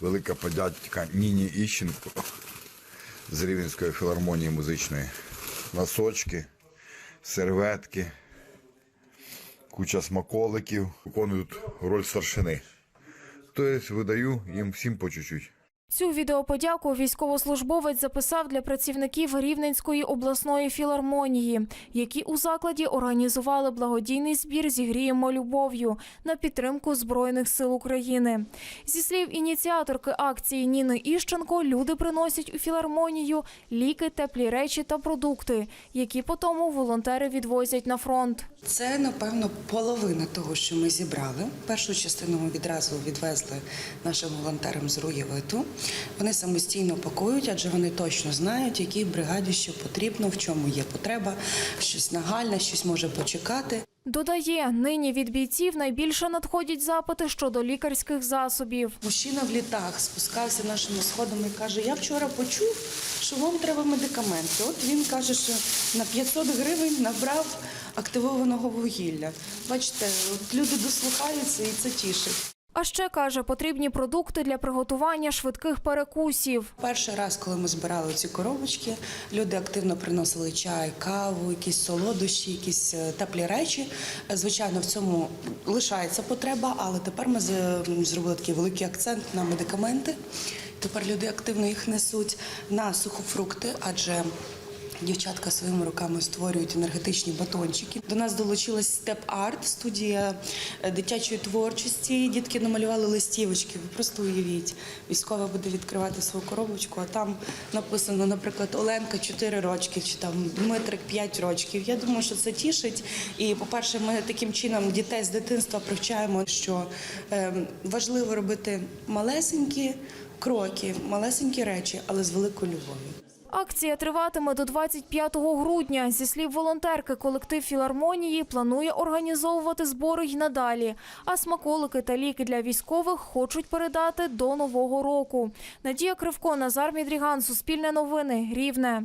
Велика подяка Ніні Іщенко з Рівненської філармонії музичної. Носочки, серветки, куча смаколиків. Виконують роль старшини. Тобто видаю їм всім по чуть-чуть. Цю відеоподяку військовослужбовець записав для працівників Рівненської обласної філармонії, які у закладі організували благодійний збір «Зігріємо любов'ю» на підтримку Збройних сил України. Зі слів ініціаторки акції Ніни Іщенко, люди приносять у філармонію ліки, теплі речі та продукти, які потім волонтери відвозять на фронт. Це напевно половина того, що ми зібрали. Першу частину ми відразу відвезли нашим волонтерам з Руєвиту. Вони самостійно пакують, адже вони точно знають, якій бригаді що потрібно, в чому є потреба, щось нагальне, щось може почекати. Додає, нині від бійців найбільше надходять запити щодо лікарських засобів. Мужчина в літах спускався нашими сходами і каже: Я вчора почув, що вам треба медикаменти. От він каже, що на 500 гривень набрав активованого вугілля. Бачите, люди дослухаються і це тішить. А ще каже, потрібні продукти для приготування швидких перекусів. Перший раз, коли ми збирали ці коробочки, люди активно приносили чай, каву, якісь солодощі, якісь е, теплі речі. Звичайно, в цьому лишається потреба, але тепер ми зробили такий великий акцент на медикаменти. Тепер люди активно їх несуть на сухофрукти, адже Дівчатка своїми руками створюють енергетичні батончики. До нас долучилась Step Art, студія е, дитячої творчості. Дітки намалювали листівочки. Ви просто уявіть, військова буде відкривати свою коробочку, а там написано, наприклад, Оленка 4 рочки, чи там Дмитрик 5 рочків. Я думаю, що це тішить. І, по-перше, ми таким чином дітей з дитинства привчаємо, що е, важливо робити малесенькі кроки, малесенькі речі, але з великою любов'ю. Акція триватиме до 25 грудня. Зі слів волонтерки, колектив філармонії планує організовувати збори й надалі. А смаколики та ліки для військових хочуть передати до нового року. Надія Кривко, Назар Мідріган, Суспільне новини, Рівне.